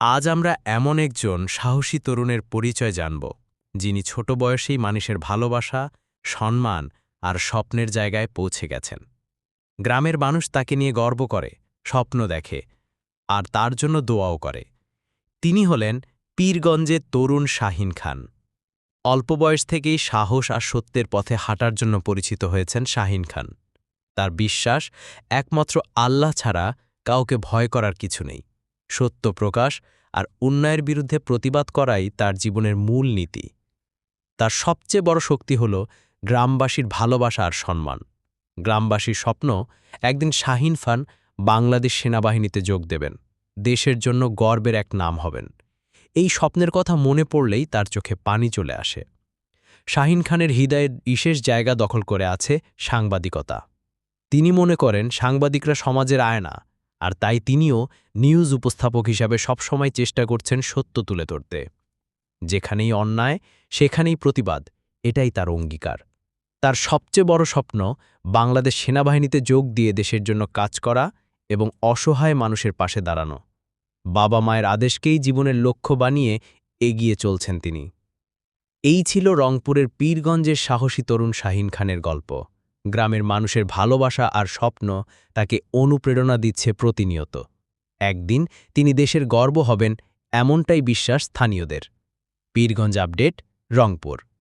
আজ আমরা এমন একজন সাহসী তরুণের পরিচয় জানব, যিনি ছোট বয়সেই মানুষের ভালোবাসা, সম্মান আর স্বপ্নের জায়গায় পৌঁছে গেছেন। গ্রামের মানুষ তাকে নিয়ে গর্ব করে, স্বপ্ন দেখে, আর তার জন্য দোয়াও করে। তিনি হলেন পীরগঞ্জের তরুণ শাহিন খান। অল্প বয়স থেকেই সাহস আর সত্যের পথে হাঁটার জন্য পরিচিত হয়েছেন শাহিন খান। তার বিশ্বাস, একমাত্র আল্লাহ ছাড়া কাউকে ভয় করার কিছু নেই। সত্য প্রকাশ আর অন্যায়ের বিরুদ্ধে প্রতিবাদ করাই তার জীবনের মূল নীতি। তার সবচেয়ে বড় শক্তি হল গ্রামবাসীর ভালোবাসা আর সম্মান। গ্রামবাসীর স্বপ্ন, একদিন শাহিন ফান বাংলাদেশ সেনাবাহিনীতে যোগ দেবেন, দেশের জন্য গর্বের এক নাম হবেন। এই স্বপ্নের কথা মনে পড়লেই তার চোখে পানি চলে আসে। শাহিন খানের হৃদয়ের বিশেষ জায়গা দখল করে আছে সাংবাদিকতা। তিনি মনে করেন, সাংবাদিকরা সমাজের আয়না আর তাই তিনিও নিউজ উপস্থাপক হিসাবে সবসময় চেষ্টা করছেন সত্য তুলে ধরতে। যেখানেই অন্যায়, সেখানেই প্রতিবাদ, এটাই তার অঙ্গীকার। তার সবচেয়ে বড় স্বপ্ন, বাংলাদেশ সেনাবাহিনীতে যোগ দিয়ে দেশের জন্য কাজ করা এবং অসহায় মানুষের পাশে দাঁড়ানো। বাবা মায়ের আদেশকেই জীবনের লক্ষ্য বানিয়ে এগিয়ে চলছেন তিনি। এই ছিল রংপুরের পীরগঞ্জের সাহসী তরুণ শাহিন খানের গল্প। গ্রামের মানুষের ভালোবাসা আর স্বপ্ন তাকে অনুপ্রেরণা দিচ্ছে প্রতিনিয়ত। একদিন তিনি দেশের গর্ব হবেন এমনটাই বিশ্বাস স্থানীয়দের। পীরগঞ্জ আপডেট, রংপুর।